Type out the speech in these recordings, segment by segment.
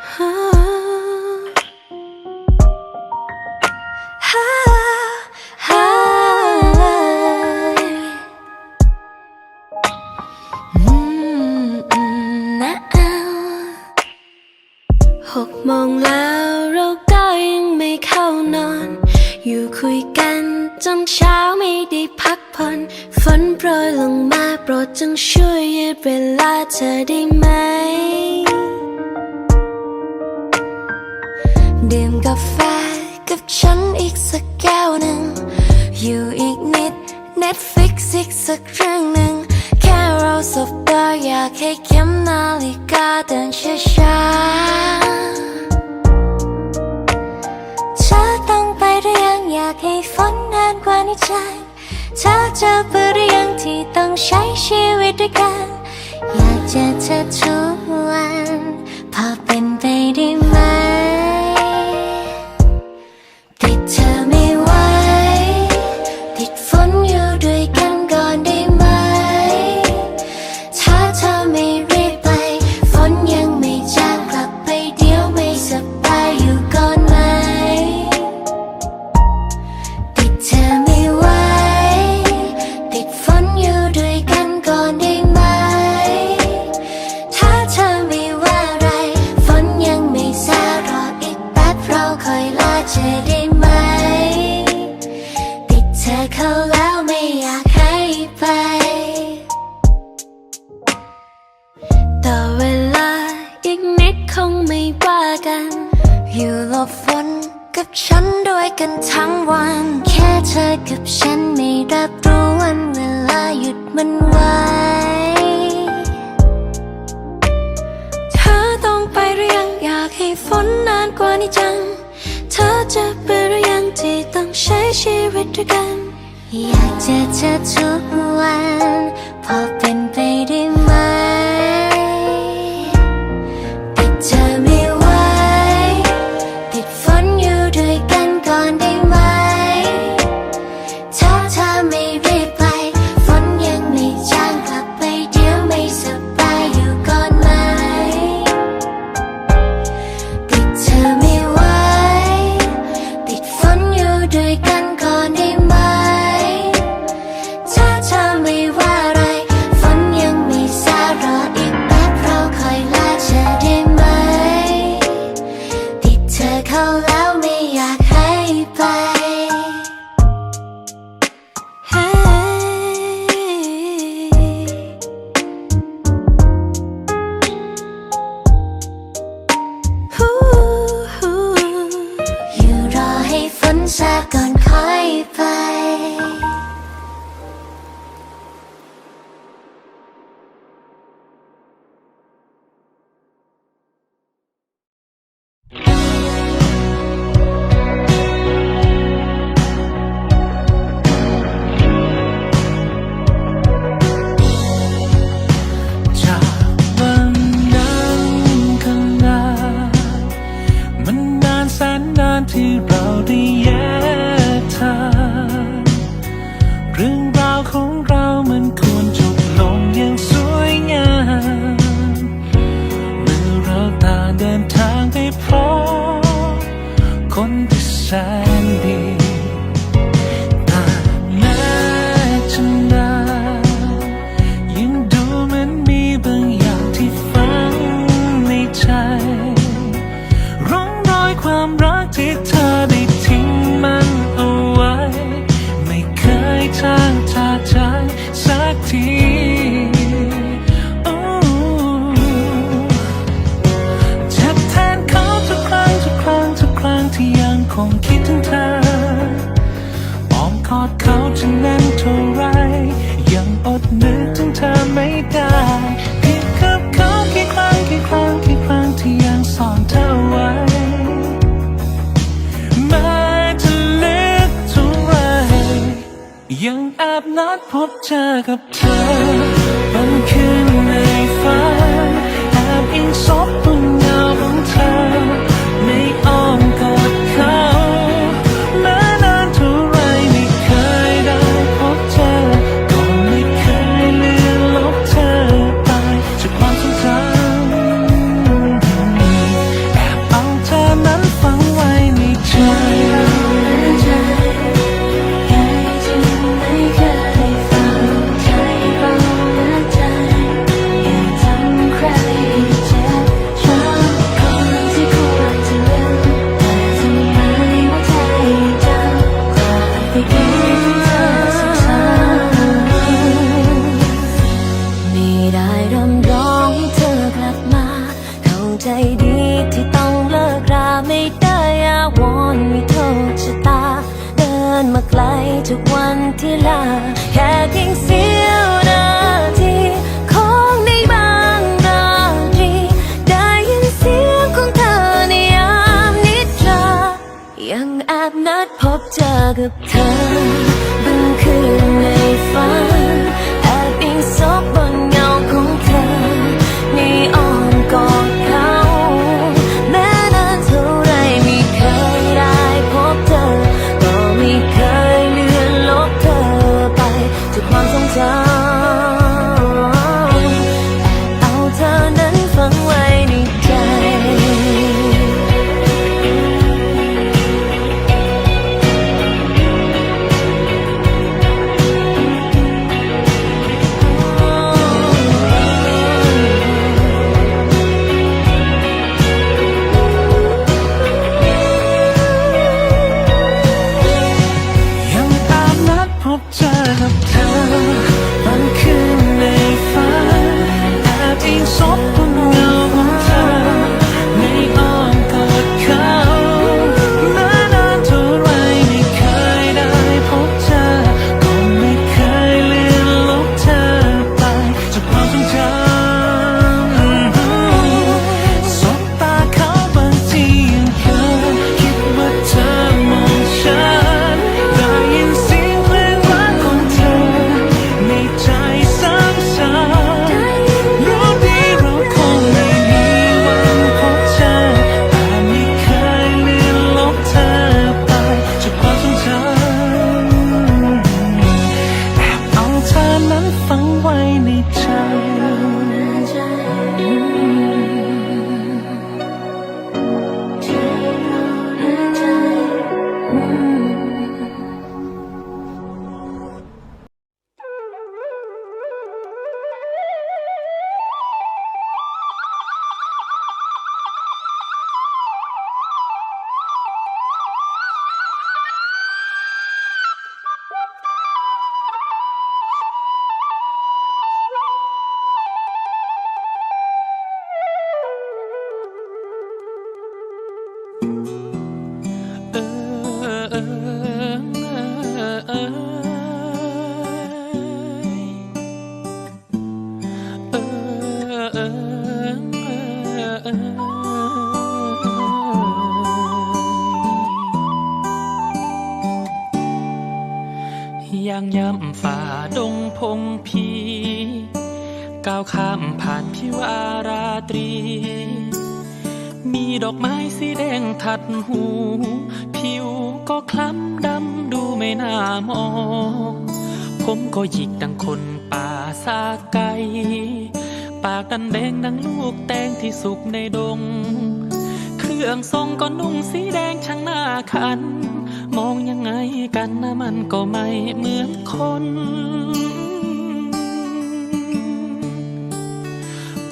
Huh? ดื่มกาแฟกับฉันอีกสักแก้วหนึ่ง อยู่อีกนิด Netflix อีกสักเรื่องหนึ่ง แค่เราสบตาอยากให้เข้มนาฬิกาเดินช้าๆเธอต้องไปหรือยังอยากให้ฝนนานกว่านี้ใจเธอเจอไปหรือยังที่ต้องใช้ชีวิตด้วยกัน อยากเจอเธอทุกวัน อยู่หลบฝนกับฉันด้วยกันทั้งวัน แค่เธอกับฉันไม่รับรู้วันเวลาหยุดมันไว้เธอต้องไปหรือยังอยากให้ฝนนานกว่านี้จัง เธอจะไปหรือยังที่ต้องใช้ชีวิตด้วยกัน อยากเจอเธอทุกวัน พอเป็นไปได้ไหม like a bird. ทุกวันที่ลาแค่เพียงเสี้ยวนาทีของในบางราตรีได้ยินเสียงของเธอในยามนิทรายังแอบนัดพบเจอกับเธอ ย่างย่ำฝ่าดงพงพีก้าวข้ามผ่านพิวอาราตรี มีดอกไม้สีแดงทัดหู ผิวก็คล้ำดำดูไม่น่ามอง ผมก็หยิกดังคนป่าซาไก ปากดันแดงดังลูกแตงที่สุกในดง เครื่องทรงก็นุ่งสีแดงช่างหน้าคัน มองยังไงกันนะมันก็ไม่เหมือนคน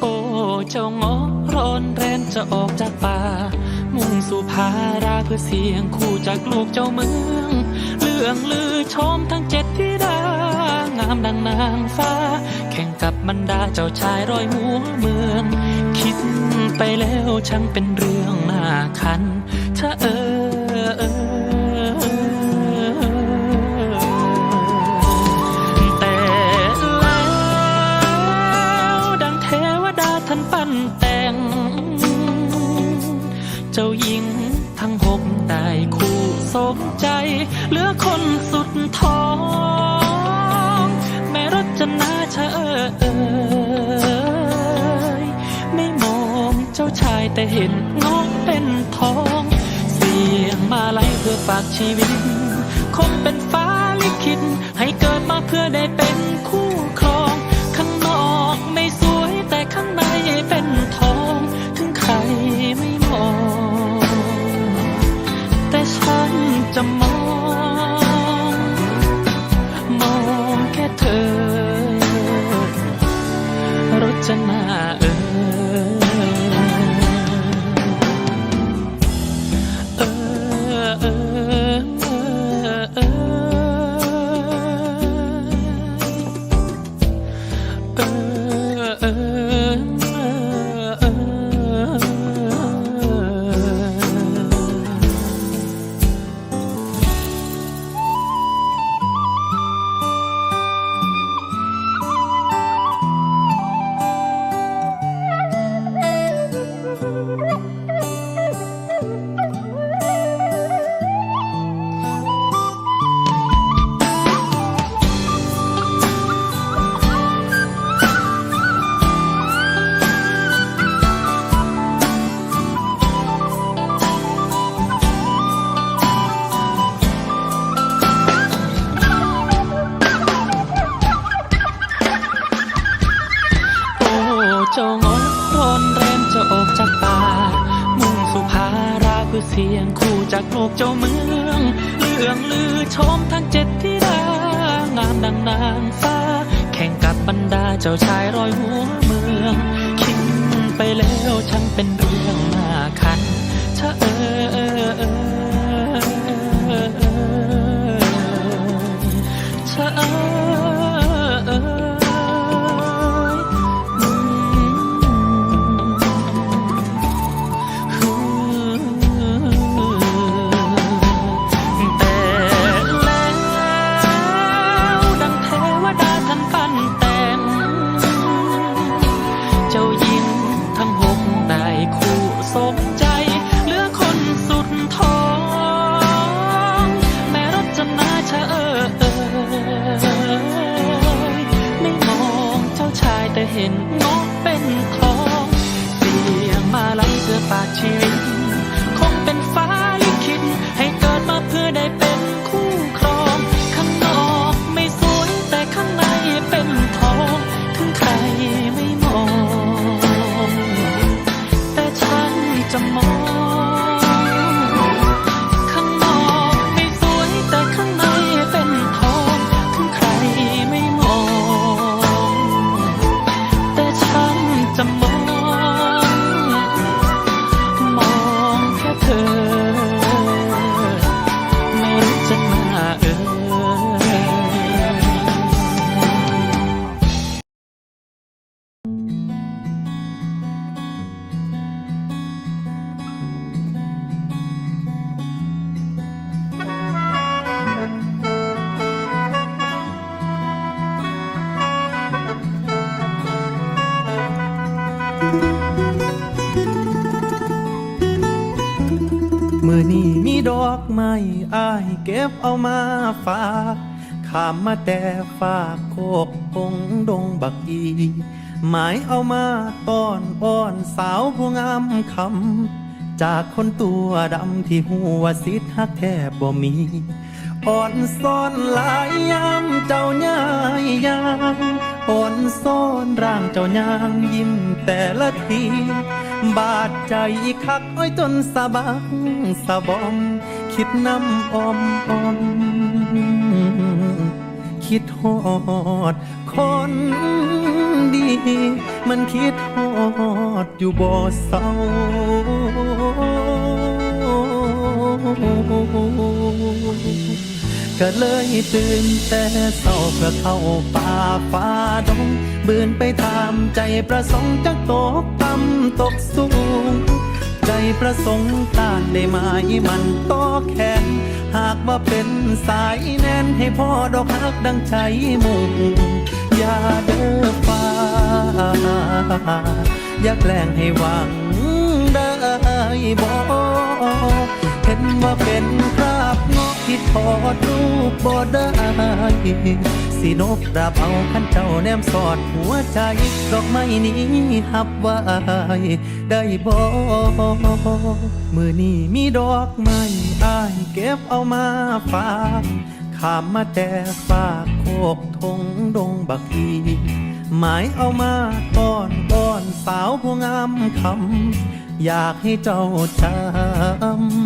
โอ้เจ้างอร้อนแรนจะออกจากป่า มุ่งสู่พาราเพื่อเสียงคู่จากลูกเจ้าเมือง เรื่องลือชมทั้งเจ็ดที่ดางามดังนางฟ้า แข่งกับบรรดาเจ้าชายร้อยหัวเมือง คิดไปแล้วช่างเป็นเรื่องน่าคันถ้าเออานปั้นแต่ง เจ้าหญิงทั้งหกได้คู่สมใจเหลือคนสุดท้อง แม่รจนาเชอเอยไม่มองเจ้าชายแต่เห็นน้องเป็นทอง เสียงมาไล่เพื่อฝากชีวิตคงเป็นฟ้าลิขิตให้เกิดมาเพื่อได้เป็น จะมองม รอนแรมจะออกจากป่า มุ่งสุภาราเพื่อเสียงคู่จากโลกเจ้าเมือง เรื่องลือชมทั้งเจ็ดที่ดางามดังนางฟ้า แข่งกับบรรดาเจ้าชายรอยหัวเมือง คิดไปแล้วช่างเป็นเรื่องน่าคันชะเออเออเออเออชะเออ เก็บเอามาฝากขามมาแต่ฝากโคกปงดงบักอีหมายเอามาต้อนอ้อนสาวผู้งามคำ จากคนตัวดำที่หัวสิทธิ์ฮักแทบบ่มี อ่อนซ่อนหลายยามเจ้าย่ายยางอ่อนซ่อนร่างเจ้ายางยิ้มแต่ละที บาดใจคักอ้อยจนสะบักสะบอม คิดน้ำอมอมคิดฮอด คนดี มันคิดฮอดอยู่บ่อเศร้าก็เลยตื่นแต่เศร้าเพื่อเข้าป่าฟ้าดงบืนไปตามใจประสงค์จักตกต่ำตกสูง ใจประสงค์ต้านได้ไหมมันต่อแขน หากว่าเป็นสายแน่นให้พ่อดอกฮักดังใจมุ่งอย่าเด้อฟ้า อย่าแกล้งให้หวังได้บอกเห็นว่าเป็นคราบ ที่ทอดรูปบ่ได้สินบราบเอาขันเจ้าแนมสอดหัวใจดอกไม้นี้หับไว้ได้บ่มือนี้มีดอกไม้อายเก็บเอามาฝากขามมาแต่ฝากโคกทงดงบักอีหมายเอามาต้อนอ้อนสาวผู้งามคำอยากให้เจ้าจำ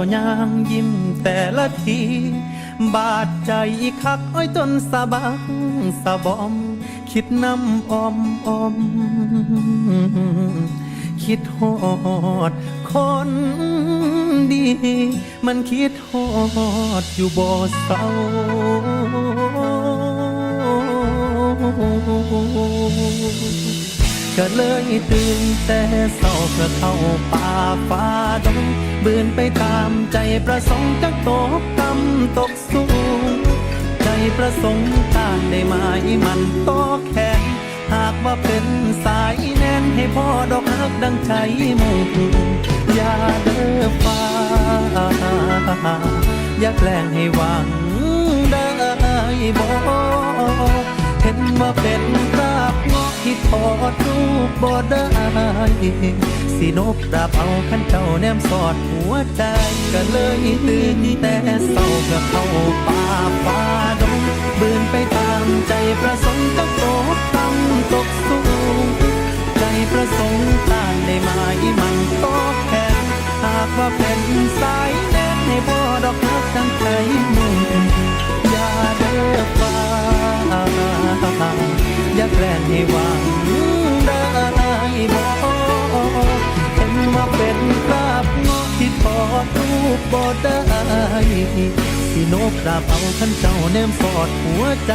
จ้ายางยิ้มแต่ละที บาดใจอีกคักอ้อยจนสะบักสะบอม คิดน้ำอมอม คิดฮอดคนดี มันคิดฮอดอยู่บ่เศร้า ก็เลยตื่นแต่เศร้าเพื่อเข้าป่าฟ้าดงบืนไปตามใจประสงค์จักตกต่ำตกสูง ใจประสงค์ต้านได้ไหมมันโตแขนหากว่าเป็นสายแน่นให้พ่อดอกฮักดังใจมุ่งอย่าเด้อฟ้าอย่าแกล้งให้หวังได้บ่เห็นว่าเป็น ที่ทอดรูปบ่ได้สินบดาบเอาขันเจ้าแนมสอดหัวใจก็เลยตื่นแต่เศร้าเพื่อเข้าป่าฟ้าดงบืนไปตามใจประสงค์จะตกต่ำตกสูงใจประสงค์ต้านได้ไหมมันโตแทนหากว่าเป็นสายแน่ให้พ่อดอกรักตั้งใจมุ่งอย่าเด้อฟ้า อย่าแกล้งให้หวังได้บ่เห็นว่าเป็นคราบงาะที่ทอดรูปบ่ได้สินบดาบเอาขันเจ้าแนมสอดหัวใจ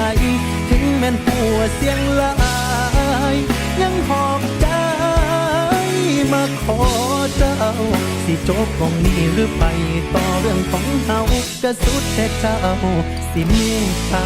ถึงแม่นหัวเสียงลายยังหอบใจมาขอเจ้า สิจบตรงนี้หรือไปต่อเรื่องของเฮากระสุดแต่เจ้า สิมตตา